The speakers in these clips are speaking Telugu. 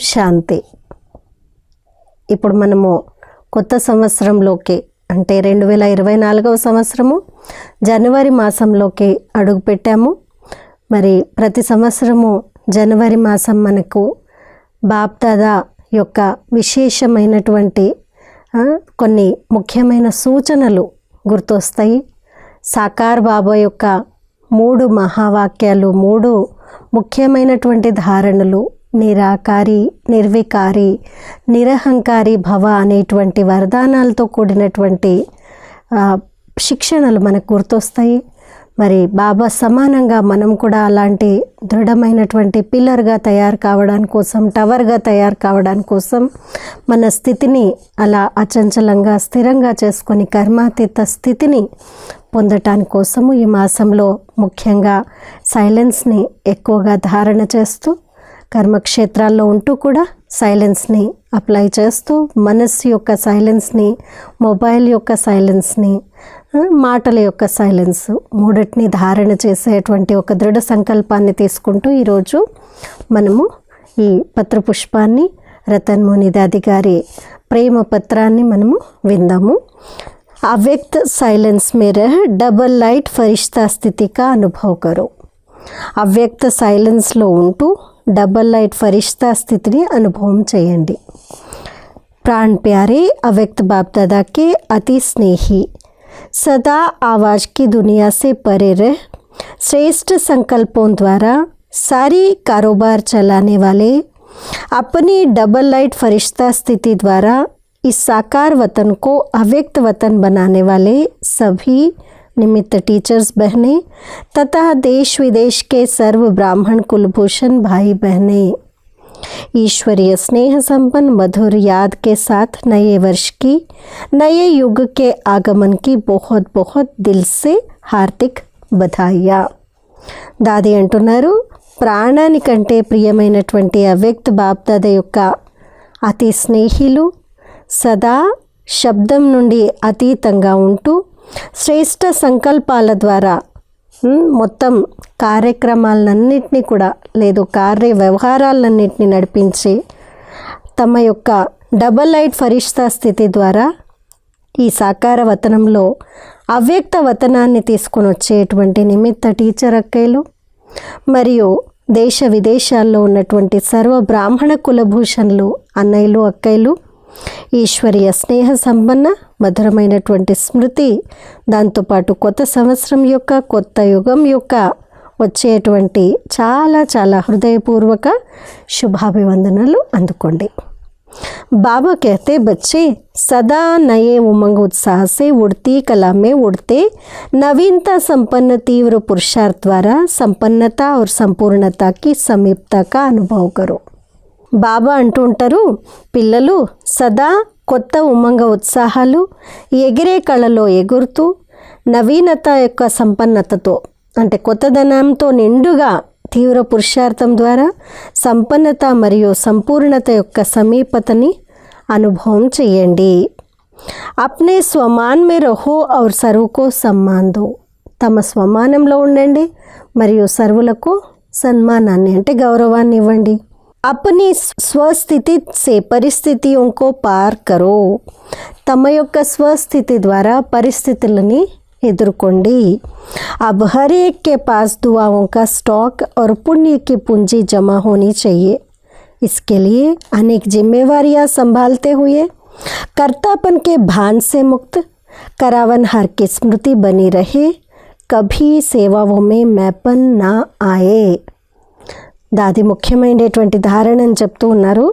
శాంతి. ఇప్పుడు మనము కొత్త సంవత్సరంలోకి అంటే రెండు వేల ఇరవై నాలుగవ సంవత్సరము జనవరి మాసంలోకి అడుగుపెట్టాము మరి ప్రతి సంవత్సరము జనవరి మాసం మనకు బాప్దాదా యొక్క విశేషమైనటువంటి కొన్ని ముఖ్యమైన సూచనలు గుర్తొస్తాయి. సాకార్ బాబా యొక్క మూడు మహావాక్యాలు మూడు ముఖ్యమైనటువంటి ధారణలు నిరాకారి నిర్వికారి నిరహంకారి భవ అనేటువంటి వరదానాలతో కూడినటువంటి శిక్షణలు మనకు గుర్తొస్తాయి. మరి బాబా సమానంగా మనం కూడా అలాంటి దృఢమైనటువంటి పిల్లర్గా తయారు కావడానికి కోసం టవర్గా తయారు కావడానికి కోసం మన స్థితిని అలా అచంచలంగా స్థిరంగా చేసుకొని కర్మాతీత స్థితిని పొందటాని కోసము ఈ మాసంలో ముఖ్యంగా సైలెన్స్ని ఎక్కువగా ధారణ చేస్తూ కర్మక్షేత్రాల్లో ఉంటూ కూడా సైలెన్స్ని అప్లై చేస్తూ మనస్సు యొక్క సైలెన్స్ని మొబైల్ యొక్క సైలెన్స్ని ఆ, మాటల యొక్క సైలెన్స్ మూడిటిని ధారణ చేసేటువంటి ఒక దృఢ సంకల్పాన్ని తీసుకుంటూ ఈరోజు మనము ఈ పత్రపుష్పాన్ని రతన్ ముని దాది గారి ప్రేమ పత్రాన్ని మనము విందాము अव्यक्त साइलेंस में रह डबल లైట్ ఫరిష్తా స్థితి కా అనుభవ్ కరో అవ్యక్త సైలెన్స్లో ఉంటూ డబల్ లైట్ ఫరిష్తా స్థితిని అనుభవం చేయండి प्राण प्यारे अव्यक्त बाप दादा के अति स्नेही सदा आवाज की दुनिया से परे रह श्रेष्ठ संकल्पों द्वारा सारी कारोबार चलाने वाले अपनी डबल लाइट फरिश्ता स्थिति द्वारा इस साकार वतन को अव्यक्त वतन बनाने वाले सभी निमित्त टीचर्स बहनें तथा देश विदेश के सर्व ब्राह्मण कुलभूषण भाई बहनें ईश्वरीय स्नेह संपन्न मधुर याद के साथ नए वर्ष की नए युग के आगमन की बहुत बहुत दिल से హార్దిక్ బధాయ్యా దాది అంటున్నారు ప్రాణానికంటే ప్రియమైనటువంటి అవ్యక్త బాప్దాద యొక్క అతి స్నేహిలు సదా శబ్దం నుండి అతీతంగా ఉంటూ శ్రేష్ట సంకల్పాల ద్వారా మొత్తం కార్యక్రమాలన్నింటినీ కూడా లేదు కార్య వ్యవహారాలన్నింటినీ నడిపించి తమ యొక్క డబల్ లైట్ ఫరిష్తా స్థితి ద్వారా ఈ సాకార వతనంలో అవ్యక్త వతనాన్ని తీసుకొని వచ్చేటువంటి నిమిత్త టీచర్ అక్కయ్యలు మరియు దేశ విదేశాల్లో ఉన్నటువంటి సర్వ బ్రాహ్మణ కులభూషణులు అన్నయ్యలు అక్కయ్యలు ఈశ్వరీయ స్నేహ సంపన్న మధురమైనటువంటి స్మృతి దాంతోపాటు కొత్త సంవత్సరం యొక్క కొత్త యుగం యొక్క వచ్చేటువంటి చాలా చాలా హృదయపూర్వక శుభాభివందనలు అందుకోండి बाबा कहते बच्चे सदा नए उमंग उत्साह से उड़ती कला में उड़ते नवीनता संपन्न तीव्र पुरुषार्थ द्वारा संपन्नता और संपूर्णता की समीपता का अनुभव करो బాబా అంటూ ఉంటారు పిల్లలు సదా కొత్త ఉమంగ ఉత్సాహాలు ఎగిరే కళలో ఎగురుతూ నవీనత యొక్క సంపన్నతతో అంటే కొత్తదనంతో నిండుగా తీవ్ర పురుషార్థం ద్వారా సంపన్నత మరియు సంపూర్ణత యొక్క సమీపతని అనుభవం చేయండి. అప్నే స్వమాన్ మే రహో ఔర్ సర్వుకో సమ్మాన్ తమ స్వమానంలో ఉండండి మరియు సర్వులకు సన్మానాన్ని అంటే గౌరవాన్ని ఇవ్వండి. అప్ని స్వస్థితి సే పరిస్థితియోं को పార్ కరో తమ యొక్క స్వస్థితి ద్వారా పరిస్థితులని ఎదుర్కోండి अब हर एक के पास दुआओं का स्टॉक और पुण्य की पूंजी जमा होनी चाहिए इसके लिए अनेक जिम्मेवारियां संभालते हुए कर्तापन के भान से मुक्त करावन हर की स्मृति बनी रहे कभी सेवाओं में मैपन ना आए దాది ముఖ్యమైనటువంటి ధారణ అని చెప్తూ ఉన్నారు.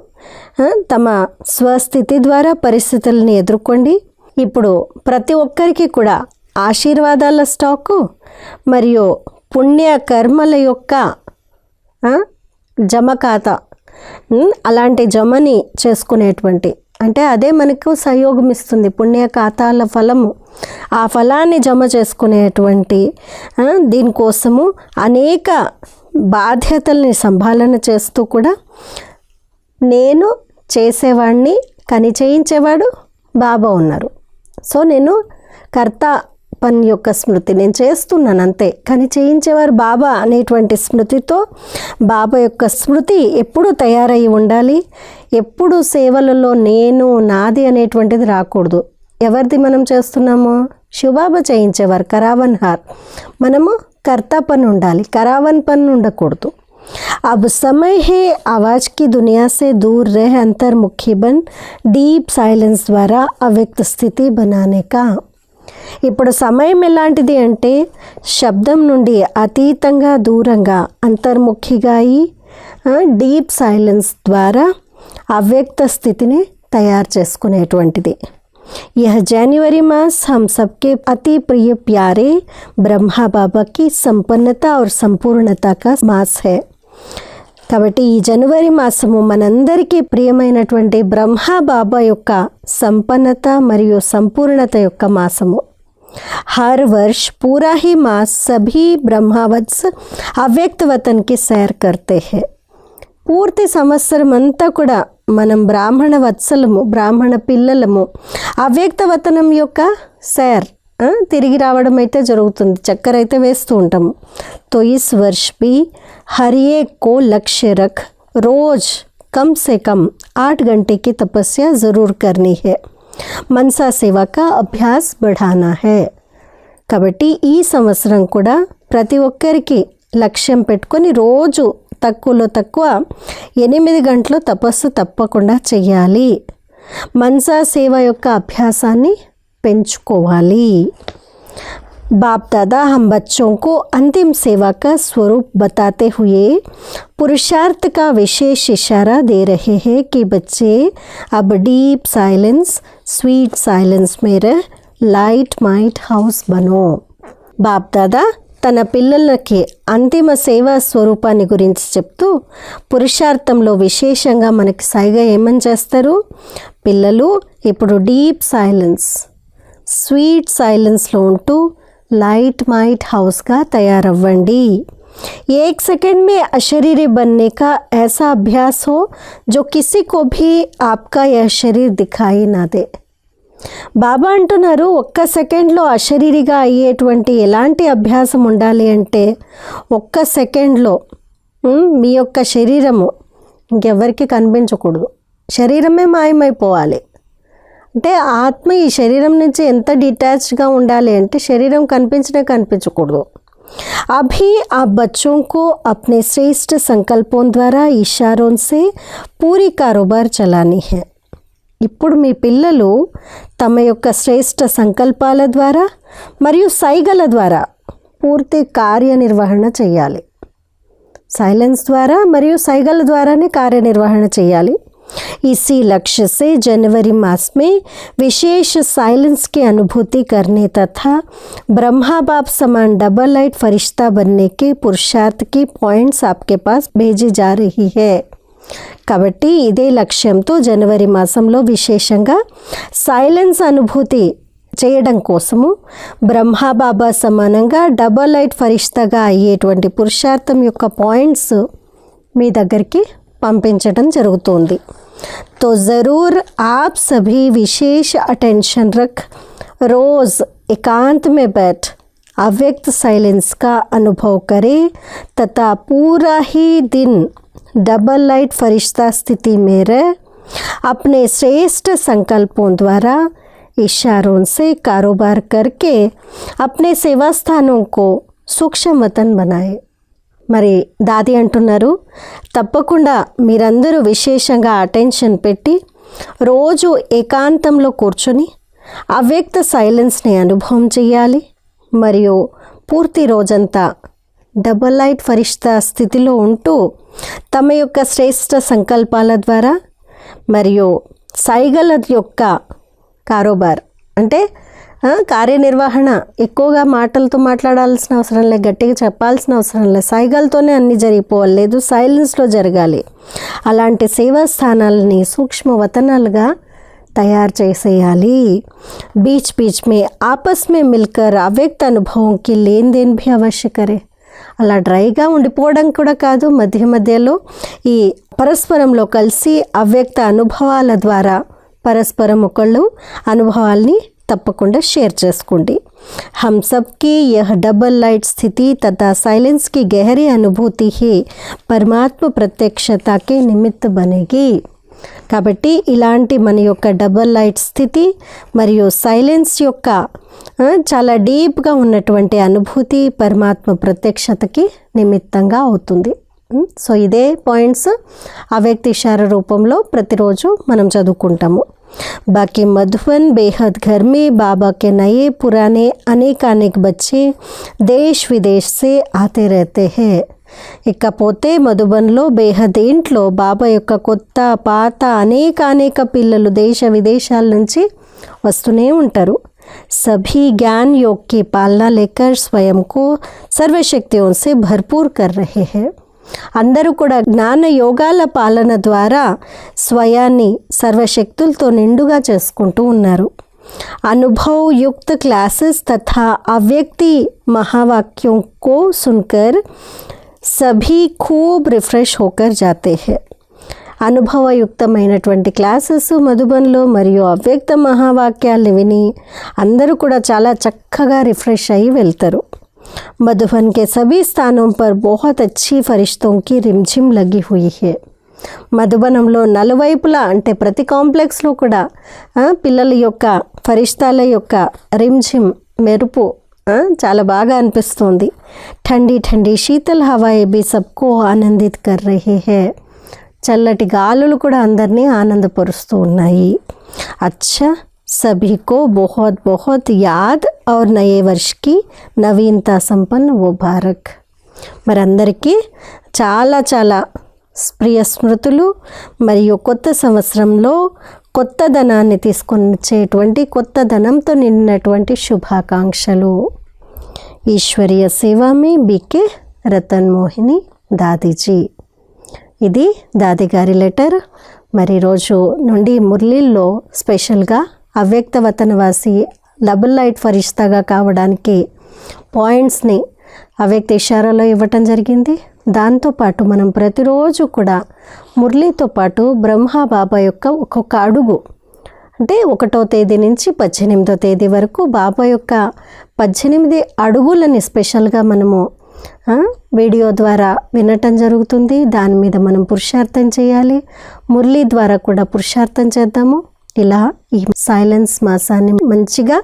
తమ స్వస్థితి ద్వారా పరిస్థితులను ఎదుర్కోండి. ఇప్పుడు ప్రతి ఒక్కరికి కూడా ఆశీర్వాదాల స్టాకు మరియు పుణ్య కర్మల యొక్క జమ ఖాతా అలాంటి జమని చేసుకునేటువంటి అంటే అదే మనకు సహయోగం ఇస్తుంది. పుణ్య ఖాతాల ఫలము ఆ ఫలాన్ని జమ చేసుకునేటువంటి దీనికోసము అనేక బాధ్యతల్ని సంభాలన చేస్తూ కూడా నేను చేసేవాడిని కని చేయించేవాడు బాబా ఉన్నారు. సో నేను కర్త పని యొక్క స్మృతి నేను చేస్తున్నాను అంతే. కానీ చేయించేవారు బాబా అనేటువంటి స్మృతితో బాబా యొక్క స్మృతి ఎప్పుడు తయారై ఉండాలి ఎప్పుడు సేవలలో నేను నాది అనేటువంటిది రాకూడదు. ఎవరిది మనం చేస్తున్నాము? శివబాబా చేయించేవారు కరావన్ హార్ మనము కర్త పని ఉండాలి కరావన్ పని ఉండకూడదు अब समय है आवाज की दुनिया से दूर रह अंतर्मुखी बन डीप साइलेंस ద్వారా అవ్యక్త స్థితి बनाने का ఇప్పుడు సమయం ఎలాంటిది అంటే శబ్దం నుండి అతీతంగా దూరంగా అంతర్ముఖిగా అయి డీప్ సైలెన్స్ ద్వారా అవ్యక్త స్థితిని తయారు చేసుకునేటువంటిది यह जनवरी मास हम सबके अति प्रिय प्यारे ब्रह्मा बाबा की संपन्नता और संपूर्णता का मास है కాబట్టి ఈ జనవరి మాసము మనందరికీ ప్రియమైనటువంటి బ్రహ్మ బాబా యొక్క సంపన్నత మరియు సంపూర్ణత యొక్క మాసము हर वर्ष पूरा ही मास सभी ब्रह्मावत्स अव्यक्त वतन की सैर करते हैं పూర్తి సంవత్సరం అంతా కూడా మనం బ్రాహ్మణ వత్సలము బ్రాహ్మణ పిల్లలము అవ్యక్త వతనం యొక్క సైర్ ఆ, తిరిగి రావడం అయితే జరుగుతుంది చక్కెర అయితే వేస్తూ ఉంటాము తో ఇస్ వర్ష్ బి हर एक को लक्ष्य रख रोज कम से कम आठ घंटे की तपस्या ज़रूर करनी है मनसा सेवा का अभ्यास बढ़ाना है కాబట్టి ఈ సంవత్సరం కూడా ప్రతి ఒక్కరికి లక్ష్యం పెట్టుకొని రోజు తక్కువలో తక్కువ ఎనిమిది గంటలు తపస్సు తప్పకుండా చెయ్యాలి మనసా సేవ యొక్క అభ్యాసాన్ని పెంచుకోవాలి बाप दादा हम बच्चों को अंतिम सेवा का स्वरूप बताते हुए पुरुषार्थ का विशेष इशारा दे रहे हैं कि बच्चे अब डीप साइलेंस स्वीट साइलेंस में रह లైట్ మైట్ హౌస్ బనో బాప్ దాదా తన పిల్లలకి అంతిమ సేవా స్వరూపాన్ని గురించి చెప్తూ పురుషార్థంలో విశేషంగా మనకి సైగా ఏమని చేస్తారు పిల్లలు ఇప్పుడు డీప్ సైలెన్స్ స్వీట్ సైలెన్స్లో ఉంటూ लाइट माइट हाउस का तैयारव्वंडी एक सेकंड में अशरीरी बनने का ऐसा अभ्यास हो जो किसी को भी आपका यह शरीर दिखाई ना दे బాబా అంటున్నారు ఒక్క సెకండ్లో అశరీరిగా అయ్యేటువంటి ఎలాంటి అభ్యాసం ఉండాలి అంటే ఒక్క సెకండ్లో ఉమ్, మీ యొక్క శరీరము ఇంకెవ్వరికి కనిపించకూడదు శరీరమే మాయమైపోవాలి అంటే ఆత్మ ఈ శరీరం నుంచి ఎంత డిటాచ్డ్గా ఉండాలి అంటే శరీరం కనిపించినా కనిపించకూడదు अभी आप बच्चों को अपने श्रेष्ठ संकल्पों द्वारा इशारों से पूरी कारोबार चलानी है ఇప్పుడు మీ పిల్లలు తమ యొక్క శ్రేష్ఠ సంకల్పాల ద్వారా మరియు సైగల ద్వారా పూర్తి కార్యనిర్వహణ చేయాలి సైలెన్స్ ద్వారా మరియు సైగల ద్వారానే కార్యనిర్వహణ చేయాలి इसी लक्ष्य से जनवरी मास में विशेष साइलेंस की अनुभूति करने तथा ब्रह्मा बाप समान डबल लाइट फरिश्ता बनने के पुरुषार्थ की पॉइंट्स आपके पास भेजी जा रही है కాబట్టి ఇదే లక్ష్యంతో జనవరి మాసంలో విశేషంగా సైలెన్స్ అనుభూతి చేయడం కోసము బ్రహ్మాబాబా సమానంగా డబల్ లైట్ ఫరిష్తాగా అయ్యేటువంటి పురుషార్థం యొక్క పాయింట్స్ మీ దగ్గరికి పంపించడం జరుగుతుంది तो ज़रूर आप सभी विशेष अटेंशन रख रोज़ एकांत में बैठ अव्यक्त साइलेंस का अनुभव करें तथा पूरा ही दिन डबल लाइट फरिश्ता स्थिति में रह अपने श्रेष्ठ संकल्पों द्वारा इशारों से कारोबार करके अपने सेवा स्थानों को सूक्ष्म वतन बनाए మరి దాది అంటున్నారు తప్పకుండా మీరందరూ విశేషంగా అటెన్షన్ పెట్టి రోజు ఏకాంతంలో కూర్చొని అవ్యక్త సైలెన్స్ని అనుభవం చేయాలి మరియు పూర్తి రోజంతా డబల్ లైట్ ఫరిష్తా స్థితిలో ఉంటూ తమ యొక్క శ్రేష్ఠ సంకల్పాల ద్వారా మరియు సైగల యొక్క కారోబార్ అంటే ఆ, కార్యనిర్వహణ ఎక్కువగా మాటలతో మాట్లాడాల్సిన అవసరం లేదు గట్టిగా చెప్పాల్సిన అవసరం లేదు సైగలతోనే అన్ని జరిగిపోవాలి లేదు సైలెన్స్లో జరగాలి అలాంటి సేవా స్థానాలని సూక్ష్మ వతనాలుగా तैयार చేసేయాలి बीच बीच में आपस में मिलकर अव्यक्त अनुभवों की लेन देन भी अवश्य करें అలా డ్రైగా ఉండిపోవడం కూడా కాదు. మధ్య మధ్యలో ఈ పరస్పరంలో కలిసి అవ్యక్త అనుభవాల ద్వారా పరస్పరం ఒకళ్ళు అనుభవాల్ని తప్పకుండా షేర్ చేసుకోండి. హమ్ సబ్కి की यह లైట్ స్థితి తథ సైలెన్స్కి साइलेंस అనుభూతి गहरी अनुभूति ही परमात्मा కాబట్టి ఇలాంటి మన యొక్క డబల్ లైట్ స్థితి మరియు సైలెన్స్ యొక్క ఆ, చాలా డీప్గా ఉన్నటువంటి అనుభూతి పరమాత్మ ప్రత్యక్షతకి నిమిత్తంగా అవుతుంది ఉమ్, సో ఇదే పాయింట్స్ అవ్యక్త ఇషార రూపంలో ప్రతిరోజు మనం చదువుకుంటాము बाकी मधुबन बेहद घर में बाबा के नए पुराने अनेक अनेक बच्चे देश विदेश से आते रहते हैं ఇకపోతే మధుబన్లో బేహద్ ఇంట్లో బాబా యొక్క కొత్త పాత అనేక అనేక పిల్లలు దేశ విదేశాల నుంచి వస్తూనే ఉంటారు सभी ज्ञान योग की पालना लेकर स्वयं को सर्वशक्तियों से भरपूर कर रहे हैं అందరూ కూడా జ్ఞాన యోగాల పాలన ద్వారా స్వయాన్ని సర్వశక్తులతో నిండుగా చేసుకుంటూ ఉన్నారు अनुभव युक्त क्लासेस तथा अव्यक्ति महावाक्यों को सुनकर సభీ ఖూబ్ రిఫ్రెష్ హోకర్ జాతే హే అనుభవయుక్తమైనటువంటి క్లాసెస్ మధుబన్లో మరియు అవ్యక్త మహావాక్యాలను విని అందరూ కూడా చాలా చక్కగా రిఫ్రెష్ అయ్యి వెళ్తారు मधुबन సభీ స్థానం स्थानों पर बहुत अच्छी फरिश्तों की रिमझिम लगी మధుబనంలో నలువైపులా అంటే ప్రతి కాంప్లెక్స్లో కూడా పిల్లల యొక్క ఫరిష్తాల యొక్క రిమ్జిమ్ మెరుపు చాలా బాగా అనిపిస్తోంది. ఠండీ ఠండీ శీతల్ హవాయి బి సబ్కో ఆనందిత్ కర్ రహే హే. చల్లటి గాలులు కూడా అందరినీ ఆనందపరుస్తూ ఉన్నాయి. అచ్చా సభీకో బహోత్ బహుత్ యాద్ ఔర్ నయే వర్ష్కి నవీనతా సంపన్న ముబారక్ మరందరికీ చాలా చాలా ప్రియ స్మృతులు మరియు కొత్త సంవత్సరంలో కొత్త ధనాన్ని తీసుకొని వచ్చేటువంటి కొత్త ధనంతో నిండినటువంటి శుభాకాంక్షలు. ఈశ్వరీయ సేవామి బీకే రతన్ మోహిని దాదీజీ. ఇది దాది గారి లెటర్. మరి రోజు నుండి మురళీల్లో స్పెషల్గా అవ్యక్త వతనవాసి డబుల్ లైట్ ఫరిష్తాగా కావడానికి పాయింట్స్ని అవ్యక్త ఇషారాలో ఇవ్వటం జరిగింది. దాంతోపాటు మనం ప్రతిరోజు కూడా మురళీతో పాటు బ్రహ్మ బాబా యొక్క ఒక్కొక్క అడుగు అంటే ఒకటో తేదీ నుంచి పద్దెనిమిదో తేదీ వరకు బాబా యొక్క పద్దెనిమిది అడుగులని స్పెషల్గా మనము వీడియో ద్వారా వినటం జరుగుతుంది. దాని మీద మనం పురుషార్థం చేయాలి. మురళి ద్వారా కూడా పురుషార్థం చేద్దాము. ఇలా ఈ సైలెన్స్ మాసాన్ని మంచిగా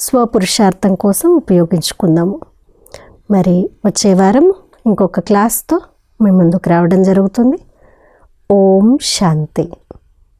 స్వపురుషార్థం కోసం ఉపయోగించుకుందాము. మరి వచ్చే వారం ఇంకొక క్లాస్తో మీ ముందుకు రావడం జరుగుతుంది. ఓం శాంతి.